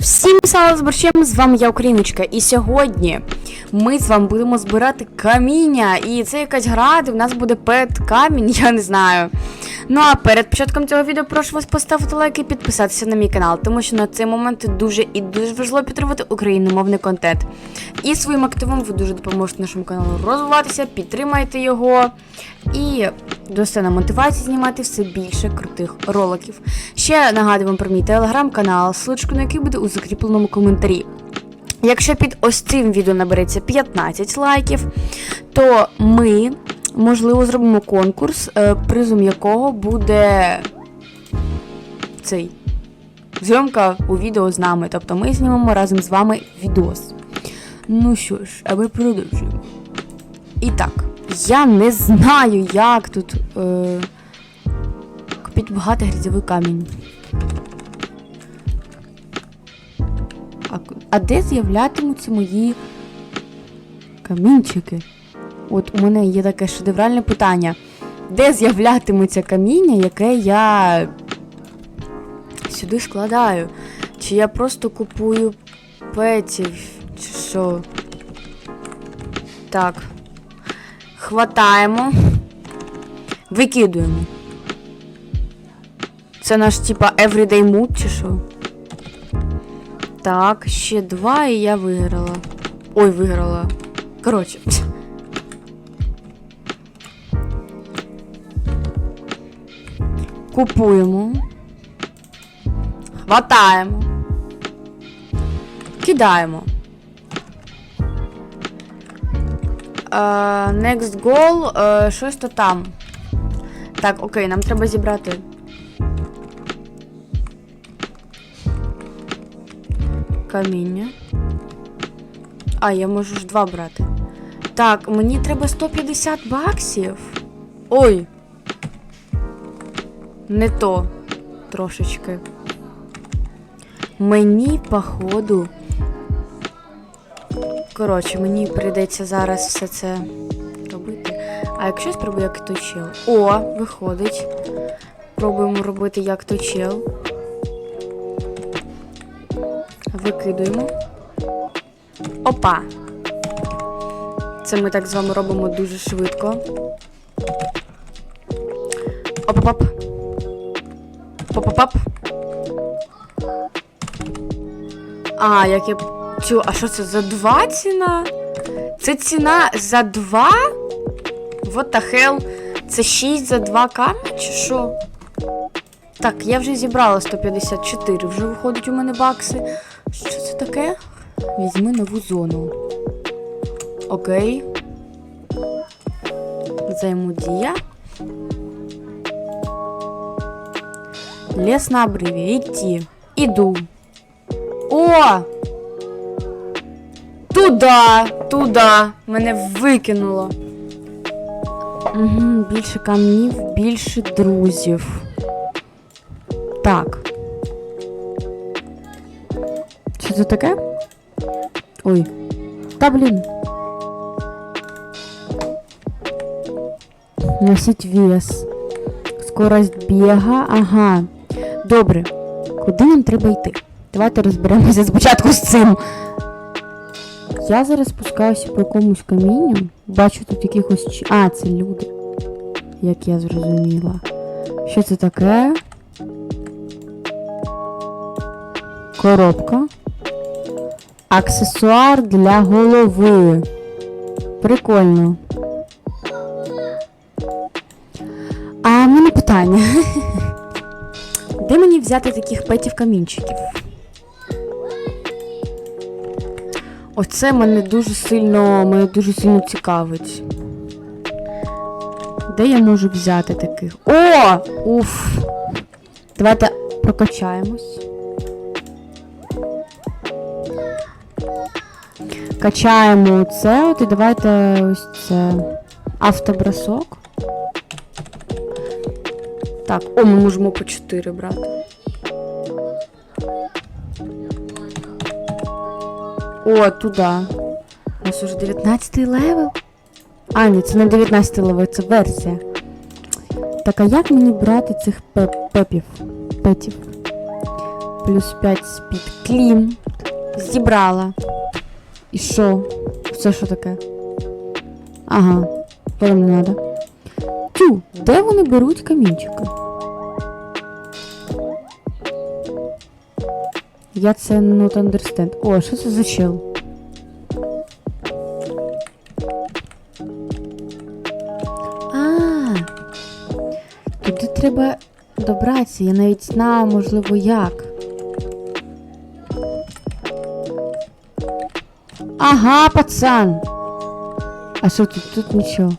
Всім сало з борщем, з вами я Україночка, і сьогодні ми з вами будемо збирати каміння. І це якась гра, де в нас буде пет камінь, я не знаю. Ну а перед початком цього відео прошу вас поставити лайк і підписатися на мій канал, тому що на цей момент дуже і дуже важливо підтримувати україномовний контент. І своїм активом ви дуже допоможете нашому каналу розвиватися, підтримайте його і дасте нам мотивації знімати все більше крутих роликів. Ще нагадую вам про мій телеграм-канал, ссылочку на який буде у закріпленому коментарі. Якщо під ось цим відео набереться 15 лайків, то ми, можливо, зробимо конкурс, е, призом якого буде цей зйомка у відео з нами. Тобто ми знімемо разом з вами відос. Ну що ж, а ми продовжуємо. І так, я не знаю, як тут е, купити багато грязьовий камінь. А, а де з'являтимуться мої камінчики? От у мене є таке шедевральне питання. Де з'являтиметься каміння, яке я сюди складаю? Чи я просто купую петів, чи що? Так. Хватаємо. Викидуємо. Це наш типа everyday mood, чи що? Так, ще два, і я виграла. Ой, виграла. Коротше. Купуємо. Хватаємо. Кидаємо. Е, next goal. е, щось то там. Так, окей, нам треба зібрати. Каміння. А, я можу ж два брати. Так, мені треба 150 баксів. Ой. Не то. Трошечки. Мені, походу. Коротше, мені прийдеться зараз все це робити. А якщо спробую як той чел? О, виходить. Пробуємо робити як той чел. Викидуємо. Опа. Це ми так з вами робимо дуже швидко. Оп-оп-оп. Поп-оп-оп. А, як я чу, а що це за два ціна? Це ціна за два? What the hell? Це 6 за 2 камня чи що? Так, я вже зібрала 154, вже виходить у мене бакси. Що це таке? Візьми нову зону. Окей. Взаємодія. Лес на обриві. Йти. Іду. О! Туда! Туда! Мене викинуло. Угу, більше камнів, більше друзів. Так. Що це таке? Ой. Та блін. Носить вес. Скорость біга. Ага. Добре. Куди нам треба йти? Давайте розберемося спочатку з цим. Я зараз спускаюся по якомусь камінню. Бачу тут якихось. А, це люди. Як я зрозуміла. Що це таке? Коробка. Аксесуар для голови. Прикольно. А в мене питання. Де мені взяти таких петів камінчиків? Оце мене дуже сильно, мене дуже сильно цікавить. Де я можу взяти таких? О! Уф! Давайте прокачаємось. Качаємо це от і давайте ось це автобросок. Так, о, ми можемо по 4 брати. О, туди. У нас уже 19 левел. А, ні, це не 19 левел, це версія. Так, а як мені брати цих пеп- пепів? Петів? плюс 5 спід. Клін. Зібрала. І що? Це що таке? Ага, потім не треба. Тю, де вони беруть камінчики? Я це not understand. О, що це за чел? А, туди треба добратися. Я навіть знаю, можливо, як. Ага, пацан. А що тут? Тут нічого.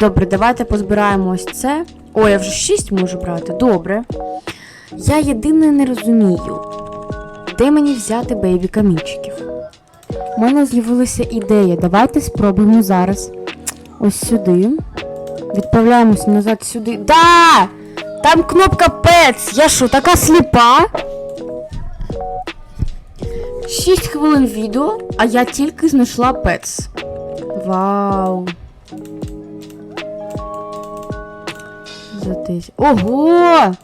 Добре, давайте позбираємо ось це. О, я вже 6 можу брати. Добре. Я єдине не розумію, де мені взяти бейбі камінчиків. У мене з'явилася ідея. Давайте спробуємо зараз. Ось сюди. Відправляємося назад сюди. Да! Там кнопка пец! Я що, така сліпа? 6 хвилин відео, а я тільки знайшла пец. Вау. За тисяч. Ого!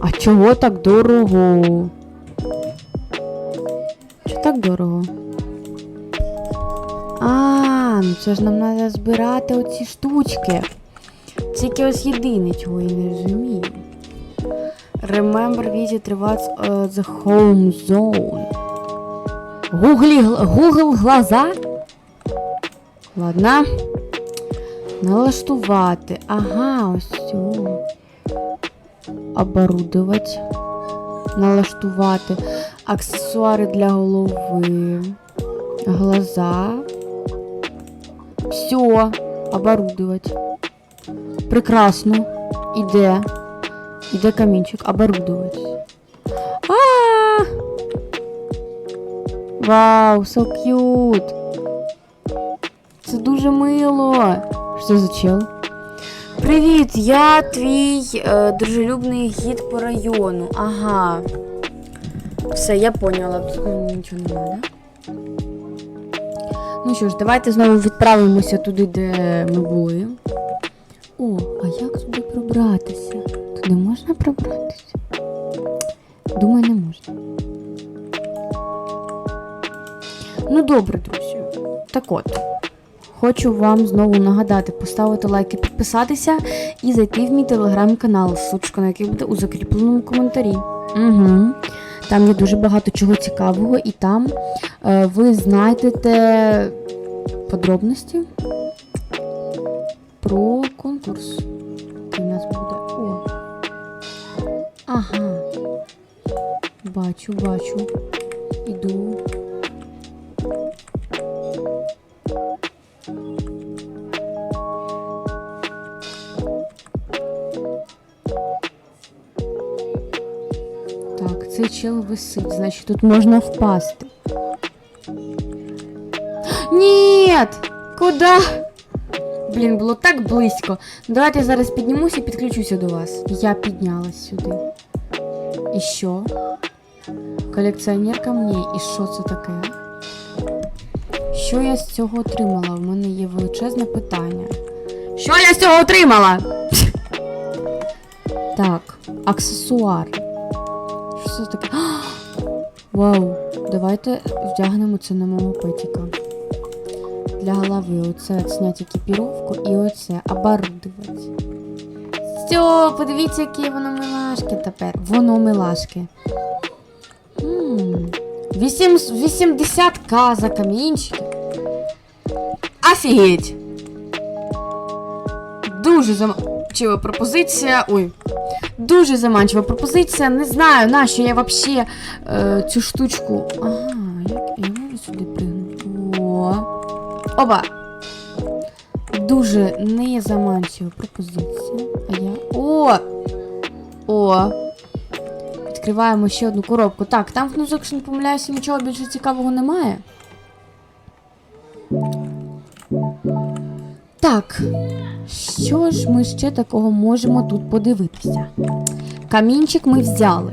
А чого так дорого? Чого так дорого? А, ну це ж нам треба збирати оці штучки. Тільки ось єдине, чого я не розумію. Remember visit rewards uh, the home zone. Гуглі, Google глаза? Ладно. Налаштувати. Ага, ось цю. Оборудовать. Налаштувати. Аксесуари для голови. Глаза. Все. Оборудовать. Прекрасно. Іде. Іде камінчик. Оборудовать. А! Вау, so cute. Це дуже мило. Що за чел? Привіт, я твій е, дружелюбний гід по району. Ага. Все, я поняла. Тут нічого не треба. Ну що ж, давайте знову відправимося туди, де ми були. О, а як туди пробратися? Туди можна пробратися? Думаю, не можна. Ну добре, друзі. Так от. Хочу вам знову нагадати, поставити лайки, підписатися і зайти в мій телеграм-канал, ссылочка на який буде у закріпленому коментарі. Угу. Там є дуже багато чого цікавого, і там е, ви знайдете подробності про конкурс, у нас буде. О. Ага. Бачу, бачу. Іду. Цей чел висить, значить тут можна впасти. Нет! Куда? Блін, було так близько. Давайте я зараз піднімуся і підключуся до вас. Я піднялась сюди. І що? Колекціонер камней. І що це таке? Що я з цього отримала? У мене є величезне питання. Що я з цього отримала? Так, аксесуари. Це таке? Вау, давайте вдягнемо це на мого петіка. Для голови оце зняти екіпіровку і оце оборудувати. Все, подивіться, які воно милашки тепер. Воно милашки. 80к за камінчики. Офігеть! Дуже заманчива пропозиція. Ой. Дуже заманчива пропозиція. Не знаю, на що я вообще е, цю штучку. Ага, як я можу сюди пригнути. О. Оба. Дуже незаманчива пропозиція. А я. О! О! Відкриваємо ще одну коробку. Так, там внизу, якщо не помиляюся, нічого більше цікавого немає. Так, що ж ми ще такого можемо тут подивитися? Камінчик ми взяли.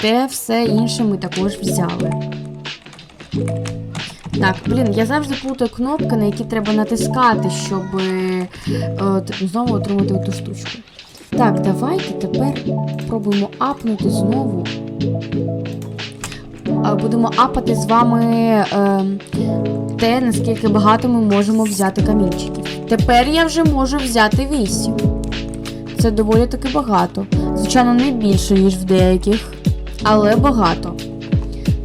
Те все інше ми також взяли. Так, блін, я завжди плутаю кнопки, на які треба натискати, щоб е, от, знову отримати ту штучку. Так, давайте тепер пробуємо апнути знову. А, Будемо апати з вами е, те, наскільки багато ми можемо взяти камінчиків. Тепер я вже можу взяти 8. Це доволі таки багато. Звичайно, не більше, ніж в деяких, але багато.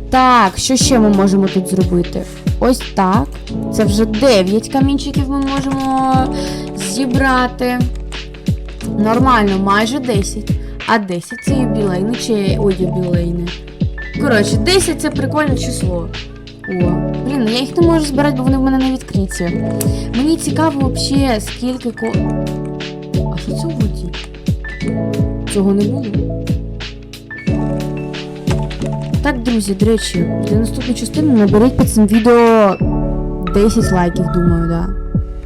Так, що ще ми можемо тут зробити? Ось так. Це вже 9 камінчиків ми можемо зібрати. Нормально, майже 10. А 10 це юбілейне чи ой, юбілейне. Коротше, 10 це прикольне число. О, блін, я їх не можу збирати, бо вони в мене не відкриті. Мені цікаво взагалі, скільки ко. А що це у воді? Цього не було. Так, друзі, до речі, для наступної частини наберіть під цим відео 10 лайків, думаю, да.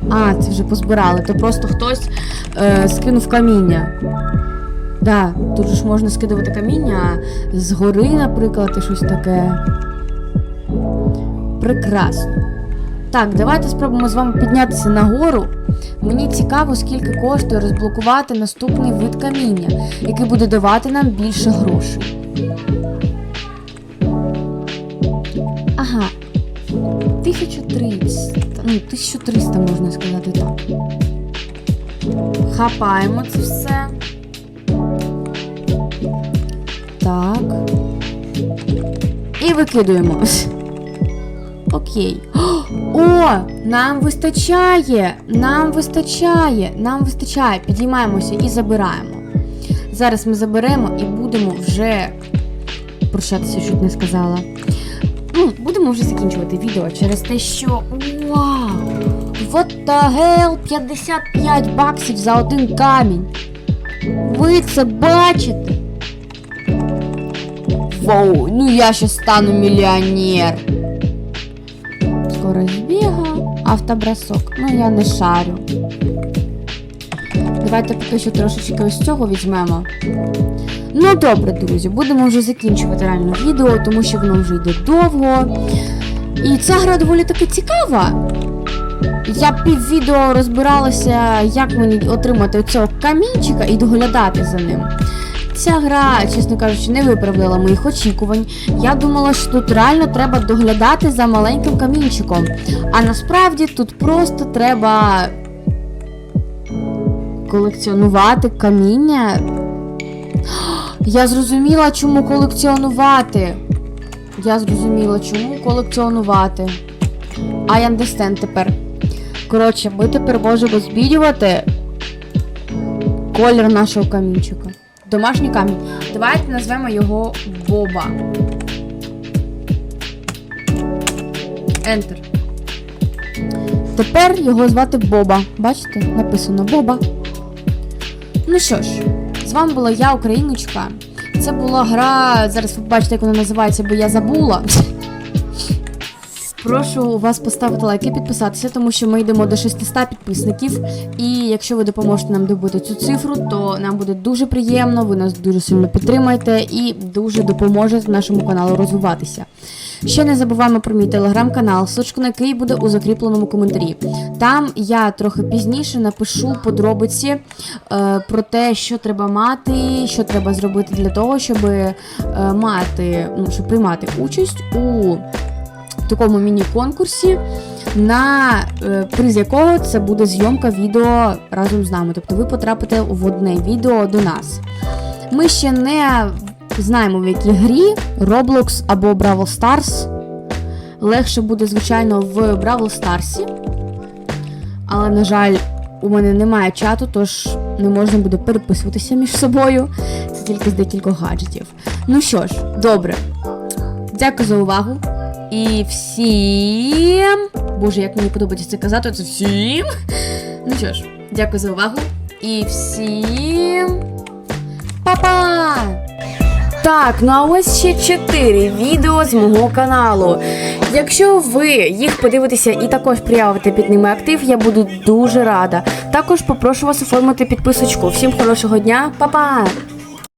А, це вже позбирали. То просто хтось е, скинув каміння. Да, тут ж можна скидувати каміння з гори, наприклад, і щось таке. Прекрасно. Так, давайте спробуємо з вами піднятися нагору. Мені цікаво, скільки коштує розблокувати наступний вид каміння, який буде давати нам більше грошей. Ага. 1300. Ну, 1300 можна сказати так. Хапаємо це все. Так. І викидуємо. Окей. О, нам вистачає! Нам вистачає! Нам вистачає. Підіймаємося і забираємо. Зараз ми заберемо і будемо вже прощатися, чуть не сказала. Ну, будемо вже закінчувати відео через те, що. Вау! What the hell? 55 баксів за один камінь. Ви це бачите? Вау, ну я ще стану мільйонер. Скорость біга, автобросок. Ну я не шарю. Давайте поки що трошечки ось цього візьмемо. Ну добре, друзі, будемо вже закінчувати реально відео, тому що воно вже йде довго. І ця гра доволі таки цікава. Я пів відео розбиралася, як мені отримати цього камінчика і доглядати за ним. Ця гра, чесно кажучи, не виправдала моїх очікувань. Я думала, що тут реально треба доглядати за маленьким камінчиком. А насправді тут просто треба колекціонувати каміння. Я зрозуміла, чому колекціонувати. Я зрозуміла, чому колекціонувати. I understand тепер. Коротше, ми тепер можемо змінювати колір нашого камінчика. Домашній камінь. Давайте назвемо його Боба. Enter. Тепер його звати Боба. Бачите? Написано Боба. Ну що ж, з вами була я, Україночка. Це була гра. Зараз ви бачите, як вона називається, бо я забула. Прошу вас поставити лайк і підписатися, тому що ми йдемо до 600 підписників. І якщо ви допоможете нам добити цю цифру, то нам буде дуже приємно, ви нас дуже сильно підтримаєте і дуже допоможете нашому каналу розвиватися. Ще не забуваємо про мій телеграм-канал, ссылочка на який буде у закріпленому коментарі. Там я трохи пізніше напишу подробиці е, про те, що треба мати, що треба зробити для того, щоб е, мати, ну, щоб приймати участь у такому міні-конкурсі, на е, приз якого це буде зйомка відео разом з нами. Тобто ви потрапите в одне відео до нас. Ми ще не знаємо, в якій грі Roblox або Brawl Stars. Легше буде, звичайно, в Brawl Stars. Але, на жаль, у мене немає чату, тож не можна буде переписуватися між собою. Це тільки з декількох гаджетів. Ну що ж, добре. Дякую за увагу. І всім. Боже, як мені подобається це казати, це всім. Ну що ж, дякую за увагу. І всім. Па-па! Так, ну а ось ще 4 відео з мого каналу. Якщо ви їх подивитеся і також проявите під ними актив, я буду дуже рада. Також попрошу вас оформити підписочку. Всім хорошого дня, па-па!